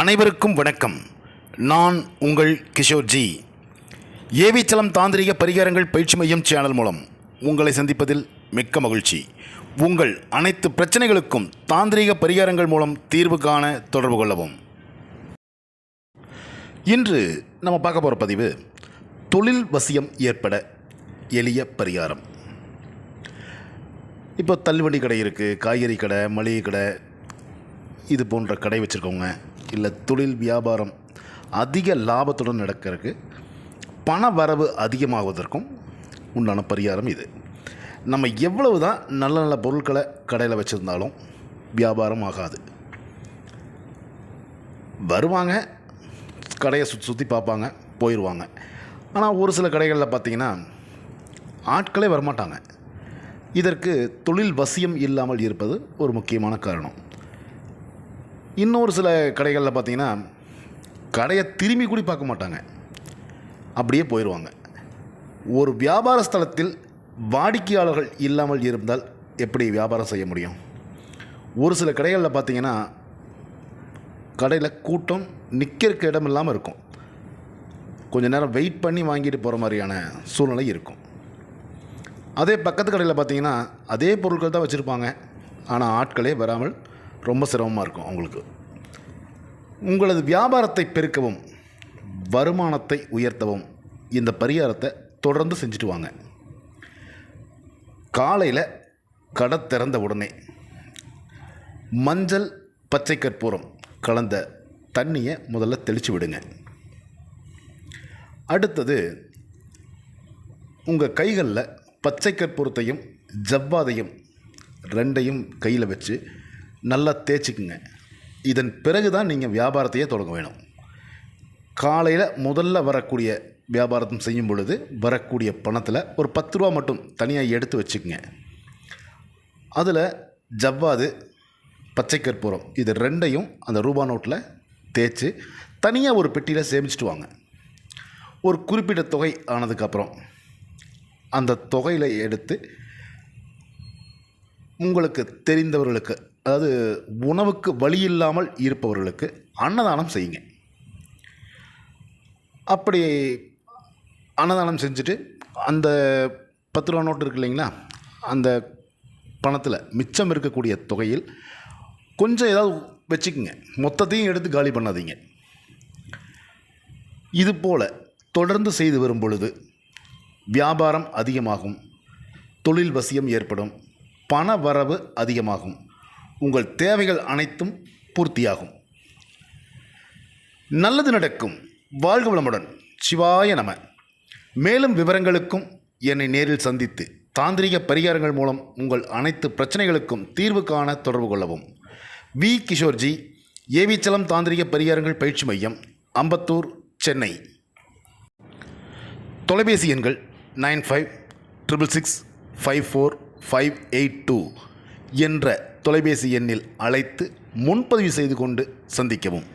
அனைவருக்கும் வணக்கம். நான் உங்கள் கிஷோர்ஜி ஏவிச்சலம் தாந்திரிக பரிகாரங்கள் பயிற்சி மையம் சேனல் மூலம் உங்களை சந்திப்பதில் மிக்க மகிழ்ச்சி. உங்கள் அனைத்து பிரச்சனைகளுக்கும் தாந்திரிக பரிகாரங்கள் மூலம் தீர்வு காண தொடர்பு கொள்ளவும். இன்று நம்ம பார்க்க போகிற பதிவு தொழில் வசியம் ஏற்பட எளிய பரிகாரம். இப்போ தள்ளுவண்டி கடை இருக்குது காய்கறி கடை மளிகை கடை இது போன்ற கடை வச்சுருக்கவங்க இல்லை தொழில் வியாபாரம் அதிக லாபத்துடன் நடக்கிறதுக்கு பண வரவு அதிகமாகுவதற்கும் உண்டான பரிகாரம் இது. நம்ம எவ்வளவு தான் நல்ல நல்ல பொருட்களை கடையில் வச்சுருந்தாலும் வியாபாரம் ஆகாது. வருவாங்க கடையை சுற்றி சுற்றி பார்ப்பாங்க போயிடுவாங்க ஆனால் ஒரு சில கடைகளில் பார்த்தீங்கன்னா ஆட்களே வரமாட்டாங்க. இதற்கு தொழில் வசியம் இல்லாமல் இருப்பது ஒரு முக்கியமான காரணம். இன்னொரு சில கடைகளில் பார்த்தீங்கன்னா கடையை திரும்பி கூடி பார்க்க மாட்டாங்க. அப்படியே போயிடுவாங்க ஒரு வியாபார ஸ்தலத்தில் வாடிக்கையாளர்கள் இல்லாமல் இருந்தால் எப்படி வியாபாரம் செய்ய முடியும்? ஒரு சில கடைகளில் பார்த்தீங்கன்னா கடையில் கூட்டம் நிற்கிறக்க இடம் இல்லாமல் இருக்கும். கொஞ்ச நேரம் வெயிட் பண்ணி வாங்கிட்டு போகிற மாதிரியான சூழ்நிலை இருக்கும். அதே பக்கத்து கடையில் பார்த்தீங்கன்னா அதே பொருட்கள் தான் வச்சுருப்பாங்க. ஆனால் ஆட்களே வராமல் ரொம்ப சிரமமாக இருக்கும் அவங்களுக்கு. உங்களது வியாபாரத்தை பெருக்கவும் வருமானத்தை உயர்த்தவும் இந்த பரிகாரத்தை தொடர்ந்து செஞ்சுட்டு வாங்க. காலையில் கடை திறந்த உடனே மஞ்சள் பச்சை கற்பூரம் கலந்த தண்ணியை முதல்ல தெளித்து விடுங்க. அடுத்தது உங்கள் கைகளில் பச்சை கற்பூரத்தையும் ஜவ்வாதையும் ரெண்டையும் கையில் வச்சு நல்லா தேய்ச்சிக்குங்க. இதன் பிறகு தான் நீங்கள் வியாபாரத்தையே தொடங்க வேணும். காலையில் முதல்ல வரக்கூடிய வியாபாரத்தை செய்யும் பொழுது வரக்கூடிய பணத்தில் ஒரு பத்து ரூபா மட்டும் தனியாக எடுத்து வச்சுக்கோங்க. அதில் ஜவ்வாது பச்சை கற்பூரம் இது ரெண்டையும் அந்த ரூபா நோட்டில் தேய்ச்சி தனியாக ஒரு பெட்டியில் சேமிச்சிட்டு வாங்க. ஒரு குறிப்பிட்ட தொகை ஆனதுக்கப்புறம் அந்த தொகையில் எடுத்து உங்களுக்கு தெரிந்தவர்களுக்கு அதாவது உணவுக்கு வழி இல்லாமல் இருப்பவர்களுக்கு அன்னதானம் செய்யுங்க. அப்படி அன்னதானம் செஞ்சுட்டு அந்த பத்து ரூபா நோட்டு இருக்கு இல்லைங்களா? அந்த பணத்தில் மிச்சம் இருக்கக்கூடிய தொகையில் கொஞ்சம் ஏதாவது வச்சுக்கோங்க. மொத்தத்தையும் எடுத்து காலி பண்ணாதீங்க. இது போல் தொடர்ந்து செய்து வரும் பொழுது வியாபாரம் அதிகமாகும். தொழில் வசியம் ஏற்படும். பண வரவு அதிகமாகும். உங்கள் தேவைகள் அனைத்தும் பூர்த்தியாகும். நல்லது நடக்கும். வாழ்க வளமுடன். சிவாய நம. மேலும் விவரங்களுக்கும் என்னை நேரில் சந்தித்து தாந்திரிக பரிகாரங்கள் மூலம் உங்கள் அனைத்து பிரச்சனைகளுக்கும் தீர்வு காண தொடர்பு கொள்ளவும். வி. கிஷோர்ஜி ஏவிச்சலம் தாந்திரிக பரிகாரங்கள் பயிற்சி மையம் அம்பத்தூர் சென்னை. தொலைபேசி எண்கள் nine five triple six five four five eight two. என்ற தொலைபேசி எண்ணில் அழைத்து முன்பதிவு செய்து கொண்டு சந்திக்கவும்.